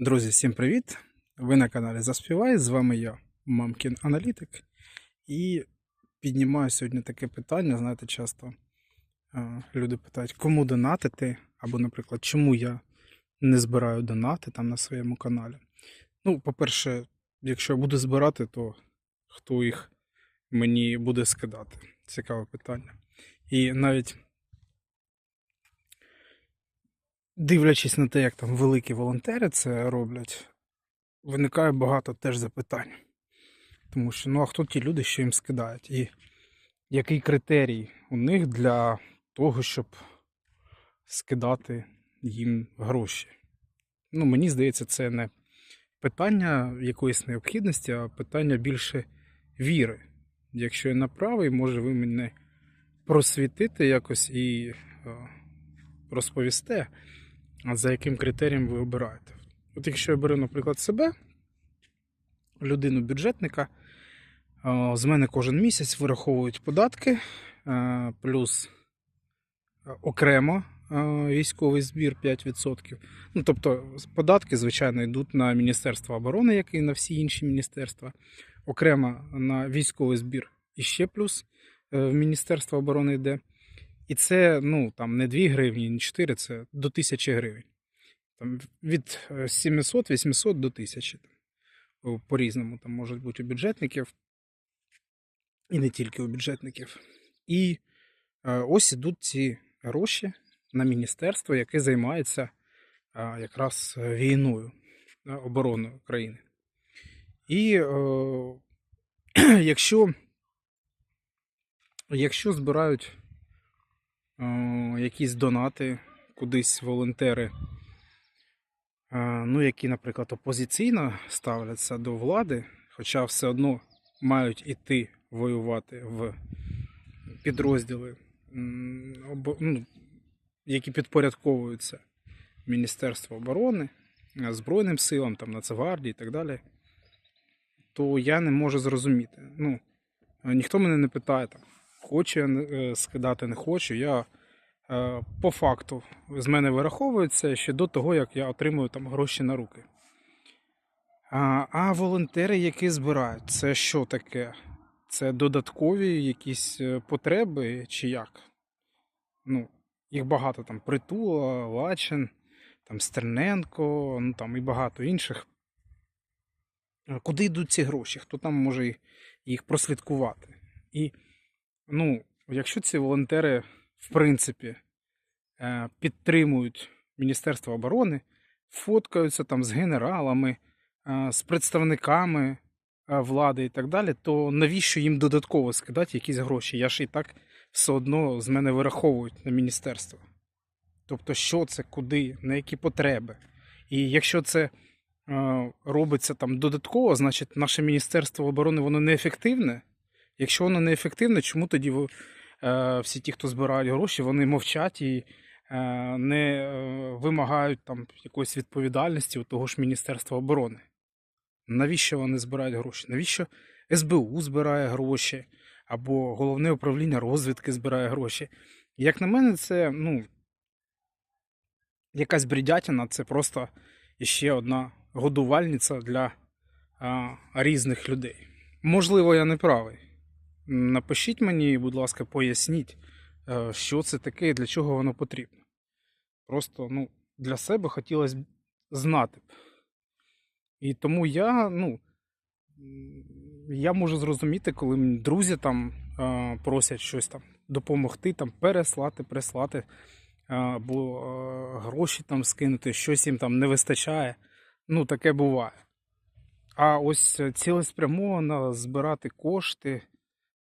Друзі, всім привіт! Ви на каналі Заспівай. З вами я, Мамкін Аналітик. І піднімаю сьогодні таке питання. Знаєте, часто е, люди питають, кому донатити, або, наприклад, чому я не збираю донати там на своєму каналі. Ну, по-перше, якщо я буду збирати, то хто їх мені буде скидати? Цікаве питання. І навіть дивлячись на те, як там великі волонтери це роблять, виникає багато теж запитань. Тому що, ну а хто ті люди, що їм скидають? І який критерій у них для того, щоб скидати їм гроші? Ну, мені здається, це не питання якоїсь необхідності, а питання більше віри. Якщо я направий, може ви мене просвітите якось і е, розповісте, а за яким критерієм ви обираєте. От якщо я беру, наприклад, себе, людину бюджетника, е, з мене кожен місяць вираховують податки, плюс окремо військовий збір 5%. Ну, тобто, податки, звичайно, йдуть на Міністерство оборони, як і на всі інші міністерства. Окремо на військовий збір і ще плюс е, в Міністерство оборони йде. І це ну, там, не 2 гривні, не 4, це до 1000 гривень. Там, від 700-800 до 1000. Там, по-різному там можуть бути у бюджетників. І не тільки у бюджетників. І е, ось ідуть ці гроші на міністерство, яке займається е, якраз війною, е, обороною України. І е, якщо, якщо збирають е, якісь донати, кудись волонтери, е, ну, які, наприклад, опозиційно ставляться до влади, хоча все одно мають іти воювати в підрозділи, ну, які підпорядковуються Міністерству оборони, е, Збройним силам, там, Нацгвардії і так далі, то я не можу зрозуміти. Ну, е, ніхто мене не питає, там, хочу я е, скидати, не хочу. Я е, по факту з мене вираховується ще до того, як я отримую там гроші на руки. А, а волонтери, які збирають, це що таке? Це додаткові якісь е, потреби чи як? Ну, їх багато там Притула, Лачин, там Стерненко, ну там і багато інших. Куди йдуть ці гроші? Хто там може їх прослідкувати? І ну, якщо ці волонтери, в принципі, е, підтримують Міністерство оборони, фоткаються там з генералами, е, з представниками е, влади і так далі, то навіщо їм додатково скидати якісь гроші? Я ж і так все одно з мене вираховують на міністерство. Тобто, що це, куди, на які потреби. І якщо це робиться там додатково, значить наше Міністерство оборони воно неефективне. Якщо воно неефективне, чому тоді е, всі ті, хто збирають гроші, вони мовчать і е, не е, вимагають там якоїсь відповідальності у того ж Міністерства оборони? Навіщо вони збирають гроші? Навіщо СБУ збирає гроші, або головне управління розвідки збирає гроші? Як на мене, це ну, якась бредятина, це просто ще одна годувальниця для а, різних людей. Можливо, я не правий. Напишіть мені, будь ласка, поясніть, е, що це таке і для чого воно потрібно. Просто ну, для себе хотілося б знати. І тому я, ну, я можу зрозуміти, коли мені друзі там е, просять щось там допомогти, там переслати, прислати, або е, гроші там скинути, щось їм там не вистачає. Ну, таке буває. А ось цілеспрямовано збирати кошти,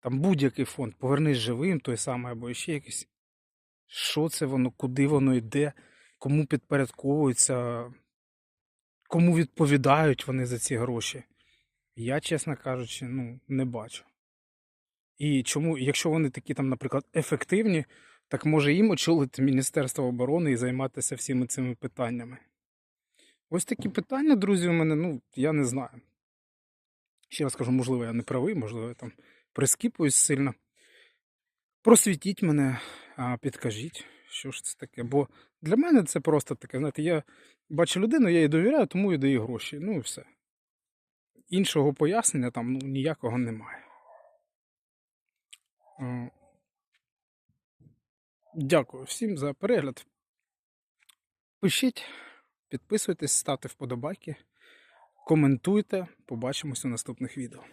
там будь-який фонд, повернись живим, той самий, або ще якийсь. Що це воно, куди воно йде, кому підпорядковується, кому відповідають вони за ці гроші. Я, чесно кажучи, ну, не бачу. І чому, якщо вони такі там, наприклад, ефективні, так може їм очолити Міністерство оборони і займатися всіми цими питаннями. Ось такі питання, друзі, у мене, ну, я не знаю. Ще раз кажу, можливо, я не правий, можливо, я там прискіпуюсь сильно. Просвітіть мене, підкажіть, що ж це таке. Бо для мене це просто таке, знаєте, я бачу людину, я їй довіряю, тому і даю гроші. Ну і все. Іншого пояснення там ну, ніякого немає. Дякую всім за перегляд. Пишіть, підписуйтесь, ставте вподобайки, коментуйте. Побачимось у наступних відео.